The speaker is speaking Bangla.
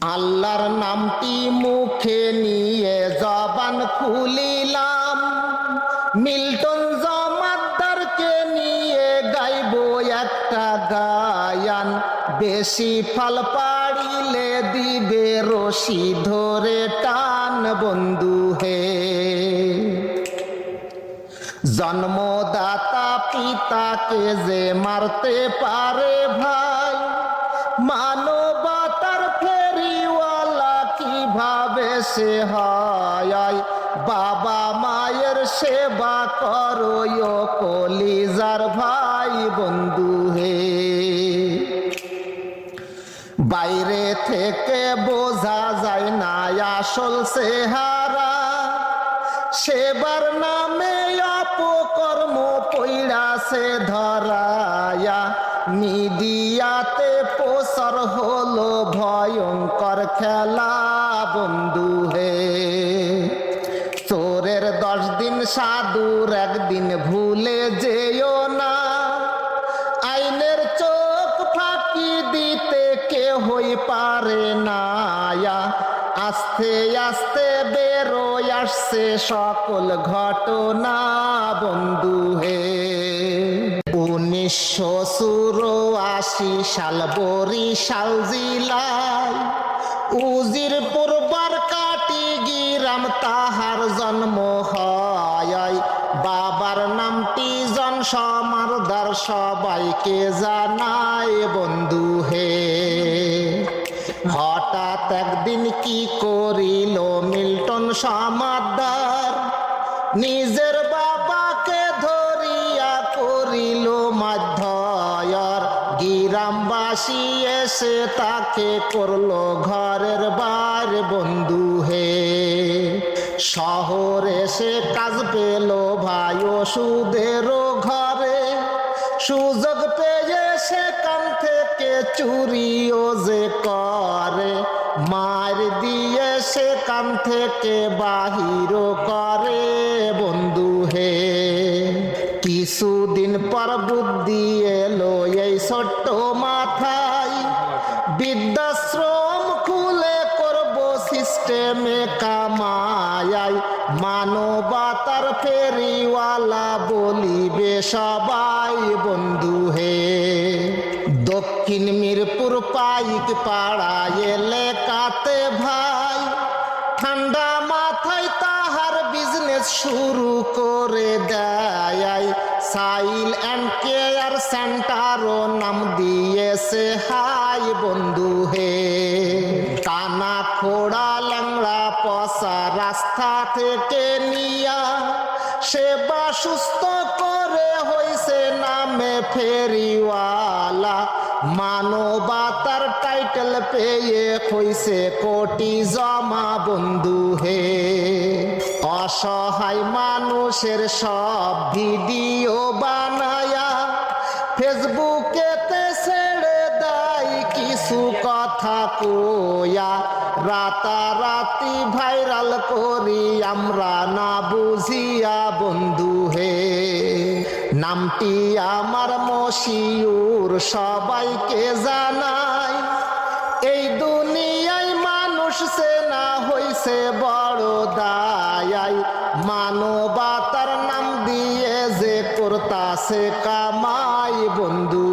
আল্লাহর নামটি মুখে নিয়ে জবান খুলিলাম। মিল্টন জমাদ্দারকে নিয়ে গাইব একটা গায়ান। বেশি ফল পাড়িলে দিবে রশি ধরে টান বন্ধু হে। জন্মদাতা পিতাকে যে মারতে পারে ভাই মানবতার সে হয় বাবা মায়ের সেবা করো কলিজার ভাই বন্ধু হে। বাইরে থেকে বোঝা যায় না আসল সেহারা সেবার নামে অপকর্ম পৈড়াছে ধরায়া। মিডিয়াতে পোসর হলো ভয়ঙ্কর খেলা, বন্ধু একদিন ভুলে যেও না। আইনের চোখ ফাঁকি দিতে কে হই পারে না। আস্তে আস্তে বেরোয় আসছে সকল ঘটনা, বন্ধু হে। উনিশশো চুরাশি সাল বরিশাল জেলায় উজিরপুর বারকাটি গিরাম তাহার জন্ম হয়। বাবার নামটি জন সমারদার সবাইকে জানায়, বন্ধু হে। হঠাৎ একদিন কি করিল মিল্টন সমাদার নিজের বাবাকে ধরিয়া করিল মাধ্যয়র। গিরামবাসী এসে তাকে করল ঘরের বার, বন্ধু হে। শহরে সে কাজ পেল ভাই ওষুধেরও ঘরে। সুযোগ পেয়ে সেখান থেকে চুরিও যে করে। মার দিয়ে সেখান থেকে বাহির করে। বন্ধু হে, কিছুদিন পর বুদ্ধি এলো এই ছোট্ট মাথায়। বৃদ্ধাশ্রম খুলে করব সিস্টেমে মানবতার ফেরিওয়ালা বলিবে সবাই বন্ধু হে। দক্ষিণ মিরপুর পাইক পাড়া এলাকাতে ভাই, ঠান্ডা মাথায় তাহার বিজনেস শুরু করে দেয়। সাইল অ্যান্ড কেয়ার সেন্টারও নাম দিয়েছে, হাই বন্ধু হে। টানা খোড়া ল্যাংড়া পশা রাস্তা থেকে সেবা সুস্থ করে হইছে নামে ফেরিওয়ালা। মানবতার টাইটেল পেয়ে হইছে কোটি জমা বন্ধু হে। অসহায় মানুষের সব ভিডিও বানায়া ফেসবুকেতে ছেড়ে দেয় কিছু কথা কোয়া রাতারাতি ভাইরাল করি, আমরা না বুঝিয়া বন্ধু হে। নামটি আমার মশিউর, সবাইকে জানাই, এই দুনিয়ায় মানুষ সেনা হইছে বড় দায়াই। মানবতার নাম দিয়ে যে করতাছে কামাই বন্ধু